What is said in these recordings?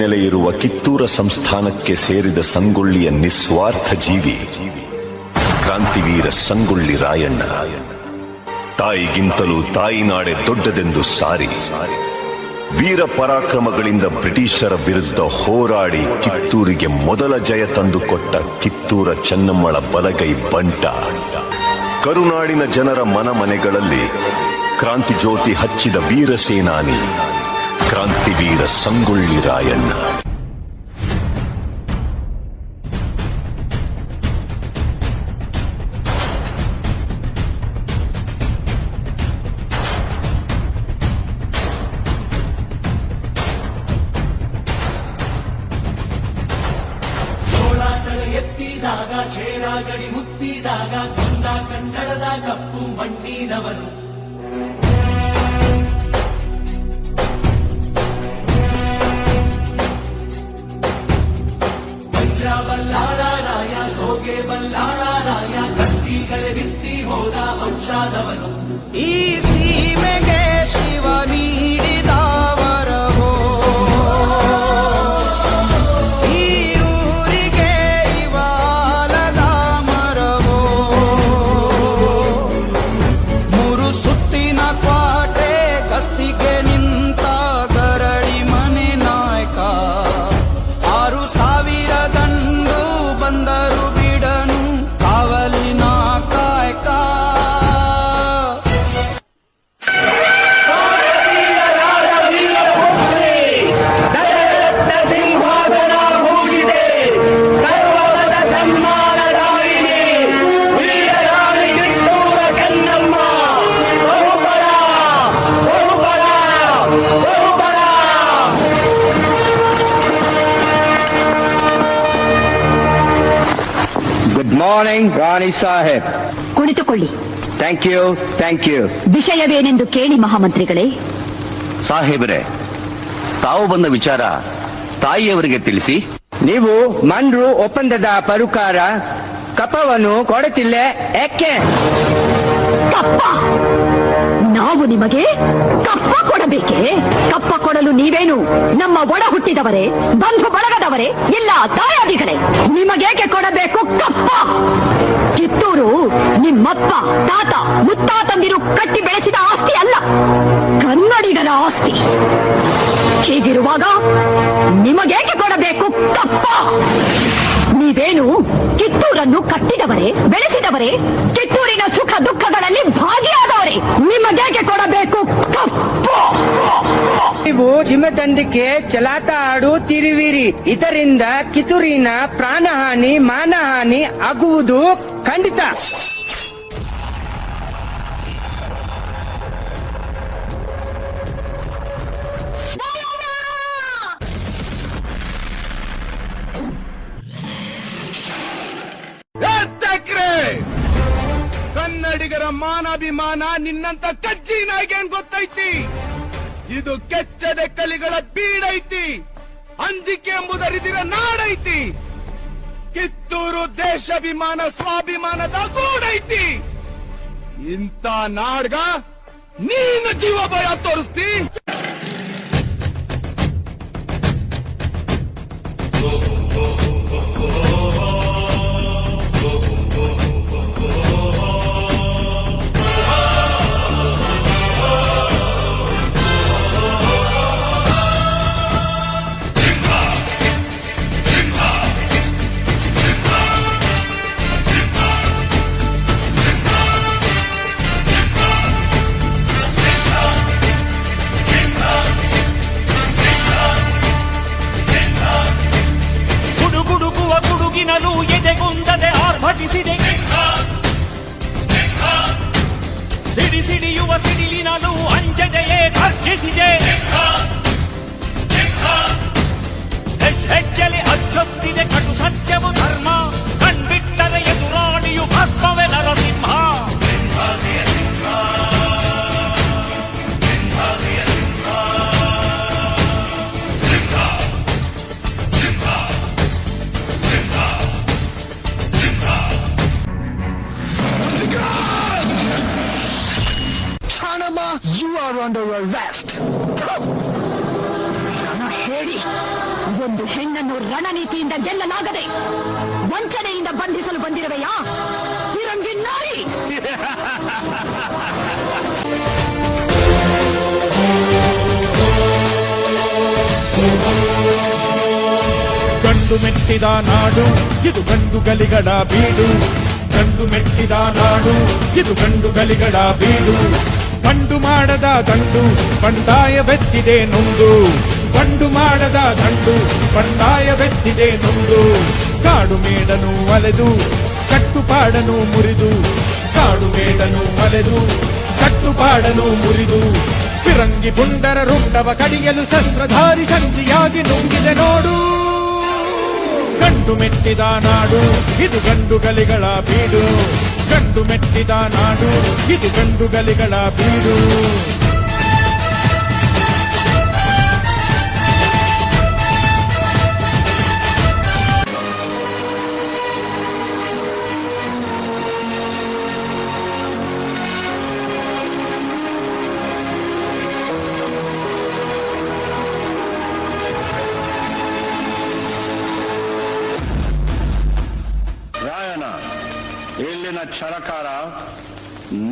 ನೆಲೆಯಿರುವ ಕಿತ್ತೂರ ಸಂಸ್ಥಾನಕ್ಕೆ ಸೇರಿದ ಸಂಗೊಳ್ಳಿಯ ನಿಸ್ವಾರ್ಥ ಜೀವಿ, ಕ್ರಾಂತಿವೀರ ಸಂಗೊಳ್ಳಿ ರಾಯಣ್ಣ. ತಾಯಿಗಿಂತಲೂ ತಾಯಿನಾಡೆ ದೊಡ್ಡದೆಂದು ಸಾರಿ, ವೀರ ಪರಾಕ್ರಮಗಳಿಂದ ಬ್ರಿಟಿಷರ ವಿರುದ್ಧ ಹೋರಾಡಿ ಕಿತ್ತೂರಿಗೆ ಮೊದಲ ಜಯ ತಂದುಕೊಟ್ಟ ಕಿತ್ತೂರ ಚೆನ್ನಮ್ಮಳ ಬಲಗೈ ಬಂಟ. ಕರುನಾಡಿನ ಜನರ ಮನ ಮನೆಗಳಲ್ಲಿ ಕ್ರಾಂತಿ ಜ್ಯೋತಿ ಹಚ್ಚಿದ ವೀರ ಸೇನಾನಿ ಕ್ರಾಂತಿವೀರ ಸಂಗೊಳ್ಳಿ ರಾಯಣ್ಣ ಸೋಳಾಟಲ ಎತ್ತಿದಾಗ ಸೋಗೆ ಬಲ್ಲಾಳ ರಾಯ ಕತ್ತಿಗಳೆ ಬಿತ್ತಿ ಹೋದ ವಂಶಾದವನು ಈ ಸೀಮೆಗೆ ಶಿವ ಮಾರ್ನಿಂಗ್ ರಾಣಿ ಸಾಹೇಬ್ ಕುಳಿತುಕೊಳ್ಳಿ. ಥ್ಯಾಂಕ್ ಯು ಥ್ಯಾಂಕ್ ಯು ವಿಷಯವೇನೆಂದು ಕೇಳಿ ಮಹಾಮಂತ್ರಿಗಳೇ. ಸಾಹೇಬರೇ ತಾವು ಬಂದ ವಿಚಾರ ತಾಯಿಯವರಿಗೆ ತಿಳಿಸಿ. ನೀವು ಮನ್ರು ಒಪ್ಪಂದದ ಪರುಕಾರ ಕಪವನ್ನು ಕೊಡುತ್ತಿಲ್ಲ ಯಾಕೆ ಕಪ್ಪ! ನಾವು ನಿಮಗೆ ಕಪ್ಪ ಕೊಡಬೇಕೆ? ಕಪ್ಪ ಕೊಡಲು ನೀವೇನು ನಮ್ಮ ಒಡ ಹುಟ್ಟಿದವರೇ, ಬಂಧು ಬಳಗದವರೇ ಎಲ್ಲ ತಾಯಾದಿಗಳೇ? ನಿಮಗೇಕೆ ಕೊಡಬೇಕು ಕಪ್ಪ? ಕಿತ್ತೂರು ನಿಮ್ಮಪ್ಪ, ತಾತ, ಮುತ್ತಾತಂದಿರು ಕಟ್ಟಿ ಬೆಳೆಸಿದ ಆಸ್ತಿ ಅಲ್ಲ, ಕನ್ನಡಿಗರ ಆಸ್ತಿ. ಹೀಗಿರುವಾಗ ನಿಮಗೇಕೆ ಕೊಡಬೇಕು ಕಪ್ಪ? ನೀವೇನು ಕಿತ್ತೂರನ್ನು ಕಟ್ಟಿದವರೇ, ಬೆಳೆಸಿದವರೇ ಕಿತ್ತೂರಿನ ಸುಖ ದುಃಖಗಳಲ್ಲಿ ಭಾಗಿಯಾದವರೇ. ನಿಮಗೇಕೆ ಕೊಡಬೇಕು? ನೀವು ಚಲಾತ ಚಲಾಟ ಆಡುತ್ತಿರುವಿರಿ ಇದರಿಂದ ಕಿತುರಿನ ಪ್ರಾಣಹಾನಿ, ಮಾನಹಾನಿ ಆಗುವುದು ಖಂಡಿತ. ಮಾನಾಭಿಮಾನ ನಿನ್ನಂತ ಕಜ್ಜಿ ಗೊತ್ತೈತಿ? ಇದು ಕೆಚ್ಚದೆ ಕಲಿಗಳ ಬೀಡೈತಿ. ಅಂಜಿಕೆ ಎಂಬುದರಿದಿರ ನಾಡೈತಿ. ಕಿತ್ತೂರು ದೇಶಾಭಿಮಾನ, ಸ್ವಾಭಿಮಾನದ ಗೂಡೈತಿ. ಇಂಥ ನಾಡ್ಗ ನೀನು ಜೀವ ಭಯ ತೋರಿಸ್ತಿ. DJ. ಹೇಳಿ, ಒಂದು ಹೆಣ್ಣನ್ನು ರಣನೀತಿಯಿಂದ ಗೆಲ್ಲಲಾಗದೆ ವಂಚನೆಯಿಂದ ಬಂಧಿಸಲು ಬಂದಿರುವೆಯಾ? ಫಿರಂಗಿ ನಾಯಿ! ಗಂಡು ಮೆಟ್ಟಿದ ನಾಡು, ಇದು ಗಂಡು ಗಲಿಗಳ ಬೀಡು. ಗಂಡು ಮೆಟ್ಟಿದ ನಾಡು, ಇದು ಗಂಡು ಗಲಿಗಳ ಗಂಡು ಮಾಡದ ದಂಡು ಬಂಡಾಯವೆತ್ತಿದೆ ನೊಂದು ಪಂಡು ಮಾಡದ ದಂಡು ಬಂಡಾಯವೆತ್ತಿದೆ ನೊಂದು ಕಾಡು ಮೇಡನು ಅಲೆದು ಕಟ್ಟುಪಾಡನು ಮುರಿದು. ಕಾಡು ಮೇಡನು ಅಲೆದು ಕಟ್ಟುಪಾಡನು ಮುರಿದು. ಫಿರಂಗಿ ಪುಂಡರ ರುಂಡವ ಕಡಿಯಲು ಶಸ್ತ್ರಧಾರಿ ಸಂಧಿಯಾಗಿ ನುಂಗಿದೆ ನೋಡು. ಗಂಡು ಮೆಟ್ಟಿದ ನಾಡು ಇದು ಗಂಡು ಗಲಿಗಳ ಬೀಡು ಗಂಡು ಮೆಟ್ಟಿದ ನಾಡು ಇದು ಗಂಡು ಗಲಿಗಳ ಬೀಡು ಚರಕಾರ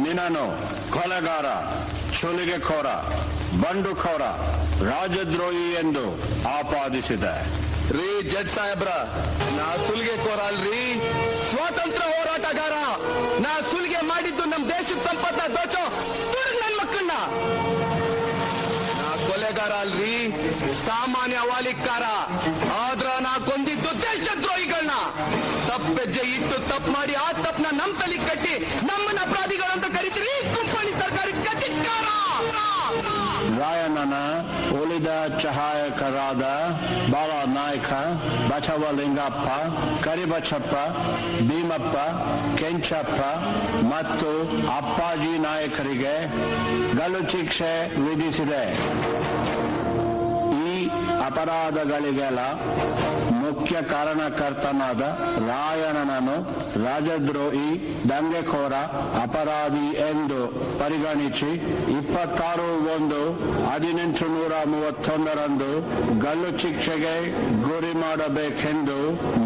ನಿನನು ಕೊಲೆಗಾರ ಚುಲಿಗೆಖೋರ ಬಂಡುಖೋರ ರಾಜದ್ರೋಹಿ ಎಂದು ಆಪಾದಿಸಿದೆ. ರೀ ಜಡ್ ಸಾಹೇಬ್ರ, ನಾ ಸುಲಿಗೆ ಅಲ್ರಿ? ಸ್ವಾತಂತ್ರ್ಯ ಹೋರಾಟಗಾರ, ನಾ ಸುಲಿಗೆ ಮಾಡಿದ್ದು ನಮ್ ದೇಶದ ಸಂಪತ್ತ ದೋಚೋ ನನ್ ಮಕ್ಕಳನ್ನ ನಾ ಕೊಲೆಗಾರ ಅಲ್ರಿ? ಸಾಮಾನ್ಯ ವಾಲಿಕಾರ ಆದ್ರ ಉಳಿದ ಸಹಾಯಕರಾದ ಬಾಲ ನಾಯಕ ಬಸವಲಿಂಗಪ್ಪ ಕರಿಬಚ್ಚಪ್ಪ ಭೀಮಪ್ಪ ಕೆಂಚಪ್ಪ ಮತ್ತು ಅಪ್ಪಾಜಿ ನಾಯಕರಿಗೆ ಗಲ್ಲು ಶಿಕ್ಷೆ ವಿಧಿಸಿದೆ. ಅಪರಾಧಗಳಿಗೆಲ್ಲ ಮುಖ್ಯ ಕಾರಣಕರ್ತನಾದ ರಾಯಣನನ್ನು ರಾಜದ್ರೋಹಿ ದಂಗೆಕೋರ ಅಪರಾಧಿ ಎಂದು ಪರಿಗಣಿಸಿ ಇಪ್ಪತ್ತಾರು ಒಂದು ಹದಿನೆಂಟು ನೂರ ಮೂವತ್ತೊಂದರಂದು ಗಲ್ಲು ಶಿಕ್ಷೆಗೆ ಗುರಿ ಮಾಡಬೇಕೆಂದು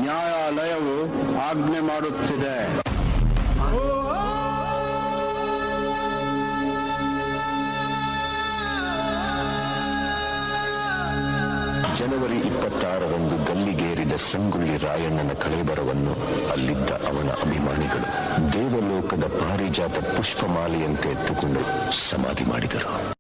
ನ್ಯಾಯಾಲಯವು ಆಜ್ಞೆ ಮಾಡುತ್ತಿದೆ. ಜನವರಿ ಇಪ್ಪತ್ತಾರರಂದು ಗಲ್ಲಿಗೇರಿದ ಸಂಗೊಳ್ಳಿ ರಾಯಣ್ಣನ ಕಳೇಬರವನ್ನು ಅಲ್ಲಿದ್ದ ಅವನ ಅಭಿಮಾನಿಗಳು ದೇವಲೋಕದ ಪಾರಿಜಾತ ಪುಷ್ಪಮಾಲೆಯಂತೆ ಎತ್ತುಕೊಂಡು ಸಮಾಧಿ ಮಾಡಿದರು.